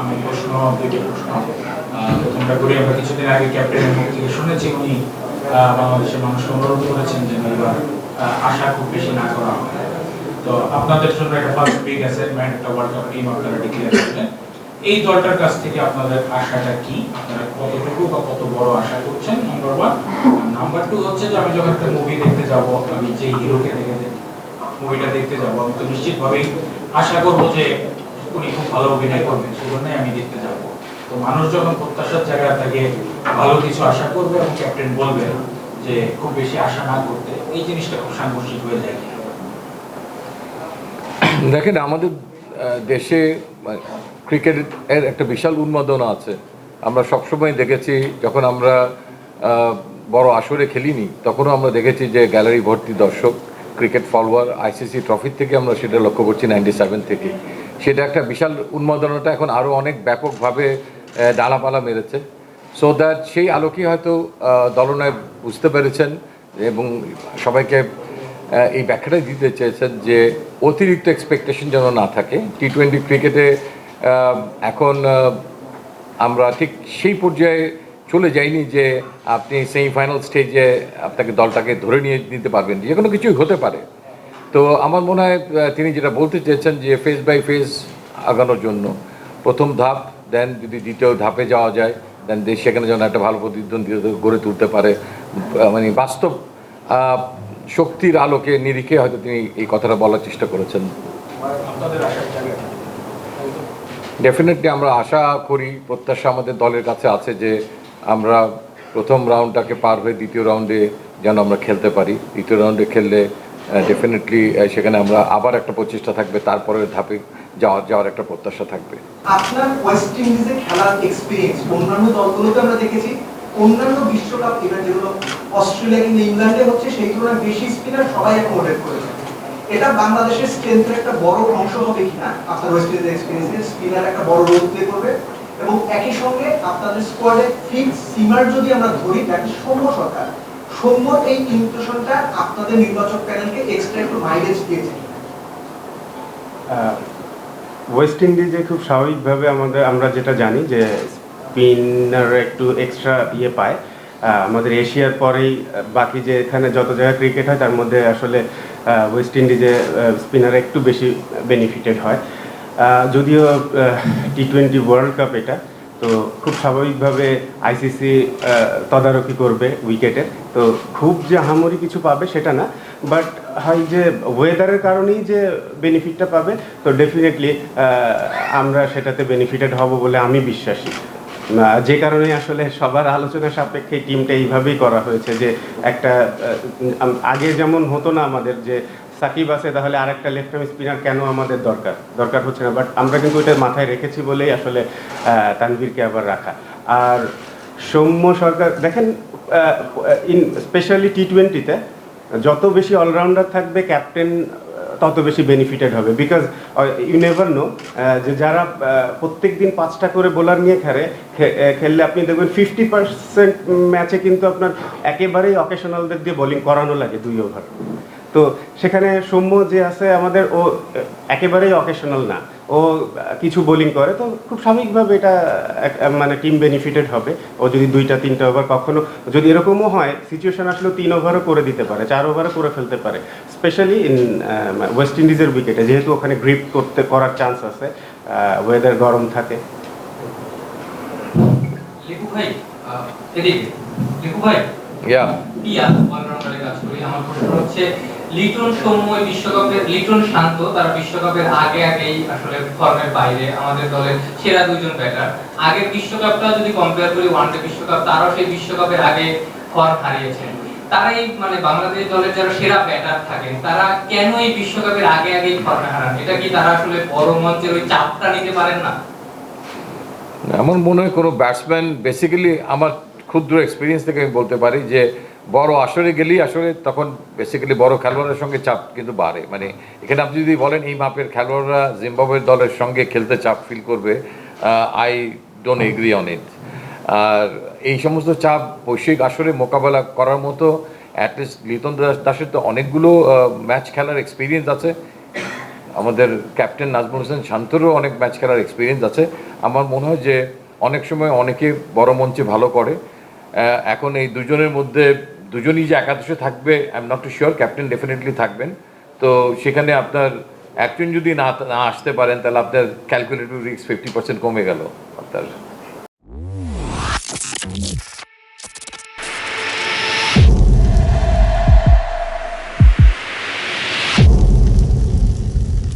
আমি প্রশ্ন, দুইটি প্রশ্ন। প্রথমটা করি, আমরা কিছুদিন আগে ক্যাপ্টেনের মুখ থেকে শুনেছি উনি বাংলাদেশের মানুষকে অনুরোধ করেছেন যে এবার আশা খুব বেশি না করা তো আপনাদের জন্য একটা ফার্স্ট বিগ অ্যাসাইনমেন্ট একটা ওয়ার্ল্ড কাপ টিম আপনারা ডিক্লেয়ার করলেন। এই দলটার কাছ থেকে আপনাদের আশাটা কি? আপনারা কতটুকু বা কত বড় আশা করছেন? নাম্বার ওয়ান নাম্বার টু হচ্ছে যে আমি যখন একটা মুভি দেখতে যাব, আমি যে হিরোকে দেখে মুভিটা দেখতে যাব। আমি তো নিশ্চিতভাবেই আশা করব যে উনি খুব ভালো অভিনয় করবেন, সেজন্যই আমি দেখতে যাব। তো মানুষ যখন প্রত্যাশার জায়গা থেকে, ভালো কিছু আশা করবে এবং ক্যাপ্টেন বলবে যে খুব বেশি আশা না করতে এই জিনিসটা খুব সাংঘর্ষিক হয়ে যায় দেখেন, আমাদের দেশে ক্রিকেটের একটা বিশাল উন্মাদনা আছে। আমরা সবসময় দেখেছি, যখন আমরা বড় আসরে খেলিনি, তখনও আমরা দেখেছি যে গ্যালারি ভর্তি দর্শক ক্রিকেট ফলোয়ার আইসিসি ট্রফির থেকে আমরা সেটা লক্ষ্য করছি নাইনটি সেভেন থেকে। সেটা একটা বিশাল উন্মাদনাটা এখন আরও অনেক ব্যাপকভাবে ডালাপালা মেরেছে। সো দ্যাট সেই আলোকেই হয়তো দলনায় বুঝতে পেরেছেন এবং সবাইকে এই ব্যাখ্যাটাই দিতে চেয়েছেন যে অতিরিক্ত এক্সপেকটেশন যেন না থাকে। টি টোয়েন্টি ক্রিকেটে এখন আমরা ঠিক সেই পর্যায়ে চলে যায়নি যে আপনি সেমিফাইনাল স্টেজে আপনাকে দলটাকে ধরে নিয়ে নিতে পারবেন, যে কোনো কিছুই হতে পারে। তো আমার মনে হয় তিনি যেটা বলতে চেয়েছেন যে ফেস বাই ফেস আগানোর জন্য। প্রথম ধাপ দেন যদি দ্বিতীয় ধাপে যাওয়া যায় দেন দেশ সেখানে যেন একটা ভালো প্রতিদ্বন্দ্বিতা গড়ে তুলতে পারে। মানে বাস্তব শক্তির আলোকে নিরিখে হয়তো তিনি এই কথাটা বলার চেষ্টা করেছেন। ডেফিনেটলি আমরা আশা করি, প্রত্যাশা আমাদের দলের কাছে আছে যে আমরা প্রথম রাউন্ডটাকে পার হয়ে দ্বিতীয় রাউন্ডে যেন আমরা খেলতে পারি। দ্বিতীয় রাউন্ডে খেললে ডেফিনেটলি সেখানে আমরা আবার একটা প্রচেষ্টা থাকবে, তারপরের ধাপে যাওয়ার যাওয়ার একটা প্রত্যাশা থাকবে। আপনার ওয়েস্ট ইন্ডিজে খেলার এক্সপিরিয়েন্স অন্যান্য আমরা দেখেছি, অন্যান্য বিশ্বকাপ ইভেন্ট যেগুলো অস্ট্রেলিয়া কিংবা ইংল্যান্ডে হচ্ছে, সেই তুলনায় বেশি স্পিনার সবাই করেছে। এটা বাংলাদেশের স্ট্রেংথের একটা বড় অংশ হবে কিনা? আপনার ওয়েস্ট ইন্ডিজের এক্সপিরিয়েন্সে স্পিনার একটা বড় রোল প্লে করবে। এবং একই সঙ্গে আপনাদের স্কোয়াডে ফিক্স সিমার যদি আমরা ধরি ইজ সৌম্য সরকার সৌম্যর এই ইনক্লুশনটা আপনাদের নির্বাচক প্যানেলকে এক্সট্রা একটু মাইলেজ দিয়েছে ওয়েস্ট ইন্ডিজে খুব স্বাভাবিকভাবে আমাদের, আমরা যেটা জানি যে স্পিনার একটু এক্সট্রা ইয়ে পায়। আমাদের এশিয়ার পরেই বাকি যে এখানে যত জায়গায় ক্রিকেট হয়, তার মধ্যে আসলে ওয়েস্ট ইন্ডিজে স্পিনার একটু বেশি বেনিফিটেড হয়। যদিও টি টোয়েন্টি ওয়ার্ল্ড কাপ এটা, তো খুব স্বাভাবিকভাবে আইসিসি তদারকি করবে উইকেটের। তো খুব যে আহামরি কিছু পাবে সেটা না বাট হয় যে ওয়েদারের কারণেই যে বেনিফিটটা পাবে, তো ডেফিনেটলি আমরা সেটাতে বেনিফিটেড হব বলে আমি বিশ্বাসী। যে কারণে আসলে সবার আলোচনা সাপেক্ষে টিমটা এইভাবেই করা হয়েছে যে একটা আগে যেমন হতো না আমাদের যে সাকিব আছে, তাহলে আরেকটা লেফট আর্ম স্পিনার কেন আমাদের দরকার? দরকার হচ্ছে না বাট আমরা কিন্তু ওইটা মাথায় রেখেছি বলেই আসলে তানভীরকে আবার রাখা। আর সৌম্য সরকার, দেখেন ইন স্পেশালি টি টোয়েন্টিতে যত বেশি অলরাউন্ডার থাকবে ক্যাপ্টেন তত বেশি বেনিফিটেড হবে। বিকজ ইউ নেভার নো যে যারা প্রত্যেক দিন পাঁচটা করে বোলার নিয়ে খেলে খেললে আপনি দেখবেন ফিফটি পার্সেন্ট ম্যাচে কিন্তু আপনার একেবারেই অকেশনালদের দিয়ে বোলিং করানো লাগে দুই ওভার তো সেখানে সৌম্য যে আছে আমাদের ও একেবারেই অকেশনাল না। ও কিছু বোলিং করে তো খুব স্বাভাবিকভাবে এটা এক- মানে টিম বেনিফিটেড হবে। ও যদি দুইটা তিনটা ওভার কখনো যদি এরকমও হয় সিচুয়েশন আসলে তিন ওভারও করে দিতে পারে চার ওভারও করে ফেলতে পারে। স্পেশালি ইন ওয়েস্ট ইন্ডিজের উইকেটে যেহেতু ওখানে গ্রিপ করতে করার চান্স আছে ওয়েদার গরম থাকে। ভাই এদিকে ভাই। ইয়া অলরাউন্ডারে কাজ করি? আমার প্রশ্ন হচ্ছে লিটন সৌম্য বিশ্বকাপের, লিটন শান্ত, তারা বিশ্বকাপের আগে আগেই আসলে ফর্মের বাইরে আমাদের দলের সেরা দুইজন ব্যাটার আগের বিশ্বকাপটা যদি কম্পেয়ার করি ওয়ানডে বিশ্বকাপ, তারাও সেই বিশ্বকাপের আগে ফর্ম হারিয়েছেন। তারাই মানে বাংলাদেশ দলের যারা সেরা ব্যাটার থাকেন, তারা কেন এই বিশ্বকাপের আগে আগেই ফর্মে হারান? এটা কি তারা আসলে বড় মঞ্চের ওই চাপটা নিতে পারেন না? আমার মনে হয় কোনো ব্যাটসম্যান বেসিক্যালি আমার ক্ষুদ্র এক্সপিরিয়েন্স থেকে আমি বলতে পারি যে, বড় আসরে গেলেই আসলে তখন বেসিক্যালি বড় খেলোয়াড়ের সঙ্গে চাপ কিন্তু বাড়ে। মানে এখানে আপনি যদি বলেন, এই মাপের খেলোয়াড়রা জিম্বাবুয়ের দলের সঙ্গে খেলতে চাপ ফিল করবে I don't agree on it আর এই সমস্ত চাপ বৈশ্বিক আসরে মোকাবেলা করার মতো অ্যাটলিস্ট লিটন দাস, দাসের তো অনেকগুলো ম্যাচ খেলার এক্সপিরিয়েন্স আছে। আমাদের ক্যাপ্টেন নাজমুল হোসেন শান্তরও অনেক ম্যাচ খেলার এক্সপিরিয়েন্স আছে। আমার মনে হয় যে অনেক সময় অনেকে বড় মঞ্চে ভালো করে। এখন এই দুজনের মধ্যে দুজনই যে একাদশে থাকবে I am not too sure captain definitely থাকবেন। তো সেখানে আপনার একজন যদি না না আসতে পারেন, তাহলে আপনার ক্যালকুলেটিভ রিস্ক ফিফটি পার্সেন্ট কমে গেল আপনার।